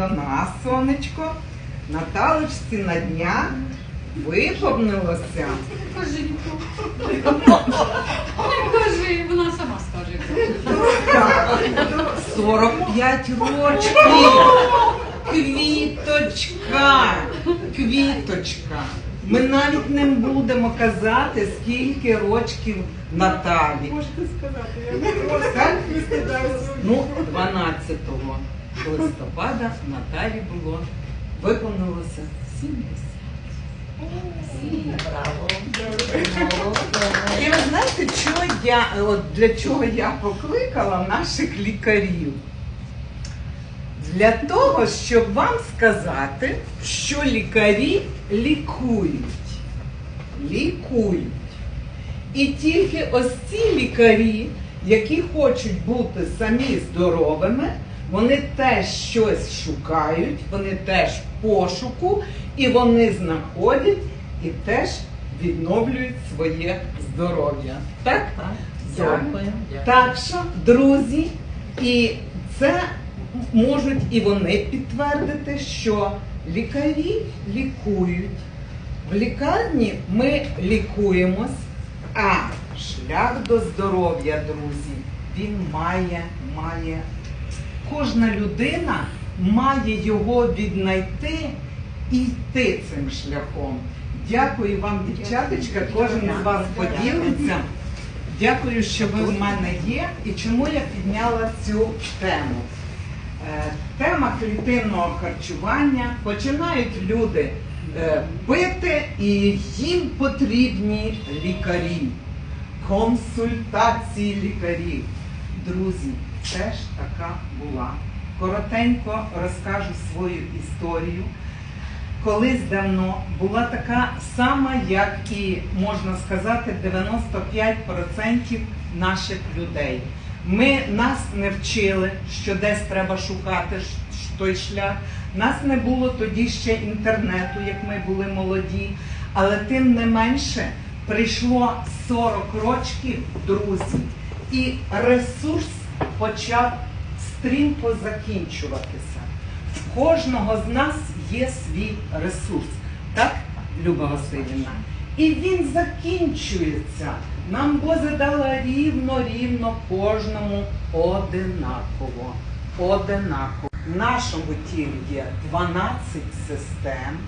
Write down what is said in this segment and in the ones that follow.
до нас, сонечко. Наталочці на дня виповнилося. Кажи, Кажи, вона сама скаже. Так, 45 років. Квіточка. Квіточка. Ми навіть не будемо казати, скільки рочків Наталі. Можете сказати, я не стидаюся. Ну, 12 листопада Наталі було виповнилося 70. І ви знаєте, чого я, от для чого я покликала наших лікарів? Для того, щоб вам сказати, що лікарі лікують. Лікують. І тільки ось ці лікарі, які хочуть бути самі здоровими, вони теж щось шукають, вони теж в пошуку, і вони знаходять і теж відновлюють своє здоров'я. Так? Дякую. Так що, друзі, і це можуть і вони підтвердити, що лікарі лікують. В лікарні ми лікуємось, а шлях до здоров'я, друзі, він має, має. Кожна людина має його віднайти і йти цим шляхом. Дякую вам, дівчаточка, кожен з вас поділиться. Дякую, що ви в мене є. І чому я підняла цю тему? Е, Тема клітинного харчування. Починають люди е, пити, і їм потрібні лікарі, консультації лікарів. Друзі, теж така була. Коротенько розкажу свою історію. Колись давно була така сама, як і можна сказати, 95% наших людей. Ми нас не вчили, що десь треба шукати той шлях. Нас не було тоді ще інтернету, як ми були молоді. Але тим не менше прийшло 40 років, друзі, і ресурс почав стрімко закінчуватися. В кожного з нас є свій ресурс, так, Люба Васильівна? І він закінчується. Нам Боже дала рівно, рівно кожному одинаково. Одинаково. В нашому тілі є 12 систем,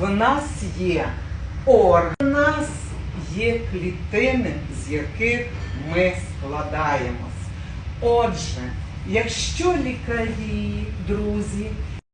в нас є органи, в нас є клітини, з яких ми складаємось. Отже, якщо лікарі, друзі,